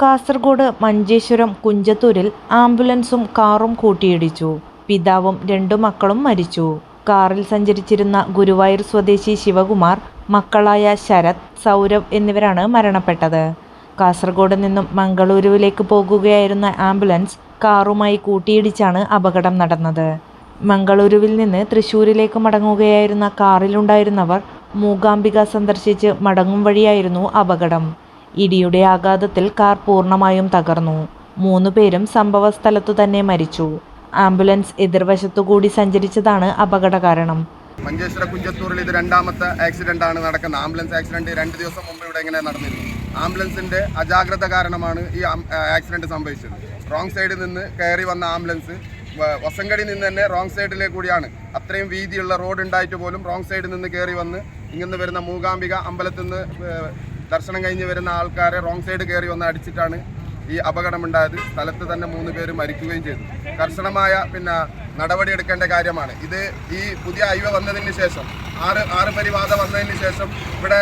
കാസർഗോഡ് മഞ്ചേശ്വരം കുഞ്ചത്തൂരിൽ ആംബുലൻസും കാറും കൂട്ടിയിടിച്ചു. പിതാവും രണ്ടു മക്കളും മരിച്ചു. കാറിൽ സഞ്ചരിച്ചിരുന്ന ഗുരുവായൂർ സ്വദേശി ശിവകുമാർ മക്കളായ ശരത് സൗരവ് എന്നിവരാണ് മരണപ്പെട്ടത്. കാസർഗോഡ് നിന്നും മംഗളൂരുവിലേക്ക് പോകുകയായിരുന്ന ആംബുലൻസ് കാറുമായി കൂട്ടിയിടിച്ചാണ് അപകടം നടന്നത്. മംഗളൂരുവിൽ നിന്ന് തൃശൂരിലേക്ക് മടങ്ങുകയായിരുന്ന കാറിലുണ്ടായിരുന്നവർ മൂകാംബിക സന്ദർശിച്ച് മടങ്ങും വഴിയായിരുന്നു അപകടം. ഇടിയുടെ ആഘാതത്തിൽ കാർ പൂർണമായും തകർന്നു. മൂന്നു പേരും സംഭവസ്ഥലത്തു തന്നെ മരിച്ചു. ആംബുലൻസ് എതിർവശത്തുകൂടി സഞ്ചരിച്ചതാണ് അപകട കാരണം മഞ്ചേശ്വര കുഞ്ചത്തൂരിൽ ഇത് രണ്ടാമത്തെ ആക്സിഡന്റ് ആണ് നടക്കുന്നത്. ആംബുലൻസ് ആക്സിഡന്റ് രണ്ട് ദിവസം മുമ്പ് ഇവിടെ ഇങ്ങനെ നടന്നിരുന്നു? ആംബുലൻസിന്റെ അജാഗ്രത കാരണമാണ് ഈ ആക്സിഡന്റ് സംഭവിച്ചത്. റോങ് സൈഡിൽ നിന്ന് കയറി വന്ന ആംബുലൻസ് വസങ്കടി നിന്ന് തന്നെ റോങ് സൈഡിലേക്ക് കൂടിയാണ്. അത്രയും വീതിയുള്ള റോഡ് ഉണ്ടായിട്ട് പോലും റോങ് സൈഡിൽ നിന്ന് കയറി വന്ന് ഇങ്ങനെ വരുന്ന മൂകാംബിക അമ്പലത്തിൽ നിന്ന് ദർശനം കഴിഞ്ഞ് വരുന്ന ആൾക്കാരെ റോങ് സൈഡ് കയറി ഒന്ന് അടിച്ചിട്ടാണ് ഈ അപകടമുണ്ടായത്. സ്ഥലത്ത് തന്നെ മൂന്ന് പേര് മരിക്കുകയും ചെയ്തു. കർശനമായ പിന്നെ നടപടിയെടുക്കേണ്ട കാര്യമാണ്. ഇത് ഈ പുതിയ അയവ വന്നതിന് ശേഷം ആറ് ആറ് പരിവാദം വന്നതിന് ശേഷം ഇവിടെ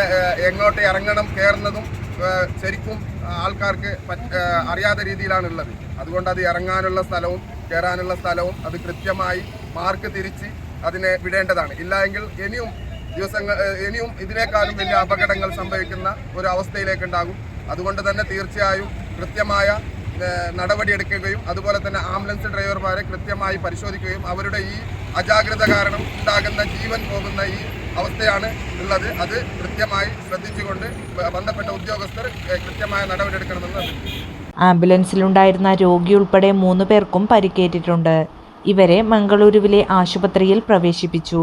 എങ്ങോട്ട് ഇറങ്ങണം കയറുന്നതും ശരിക്കും ആൾക്കാർക്ക് അറിയാത്ത രീതിയിലാണുള്ളത്. അതുകൊണ്ട് അത് ഇറങ്ങാനുള്ള സ്ഥലവും കയറാനുള്ള സ്ഥലവും അത് കൃത്യമായി മാർക്ക് തിരിച്ച് അതിനെ വിടേണ്ടതാണ്. ഇല്ലായെങ്കിൽ ഇനിയും ദിവസങ്ങൾ ഇനിയും ഇതിനേക്കാളും വലിയ അപകടങ്ങൾ സംഭവിക്കുന്ന ഒരു അവസ്ഥയിലേക്ക് ഉണ്ടാകും അതുകൊണ്ട് തന്നെ തീർച്ചയായും കൃത്യമായ നടപടിയെടുക്കുകയും അതുപോലെ തന്നെ ആംബുലൻസ് ഡ്രൈവർമാരെ കൃത്യമായി പരിശോധിക്കുകയും അവരുടെ ഈ അജാഗ്രത കാരണം ഉണ്ടാകുന്ന ജീവൻ പോകുന്ന ഈ അവസ്ഥയാണ് ഉള്ളത്. അത് കൃത്യമായി ശ്രദ്ധിച്ചുകൊണ്ട് ബന്ധപ്പെട്ട ഉദ്യോഗസ്ഥർ കൃത്യമായ നടപടിയെടുക്കണമെന്ന് ആംബുലൻസിലുണ്ടായിരുന്ന രോഗി ഉൾപ്പെടെ മൂന്ന് പേർക്കും പരിക്കേറ്റിട്ടുണ്ട്. ഇവരെ മംഗളൂരുവിലെ ആശുപത്രിയിൽ പ്രവേശിപ്പിച്ചു.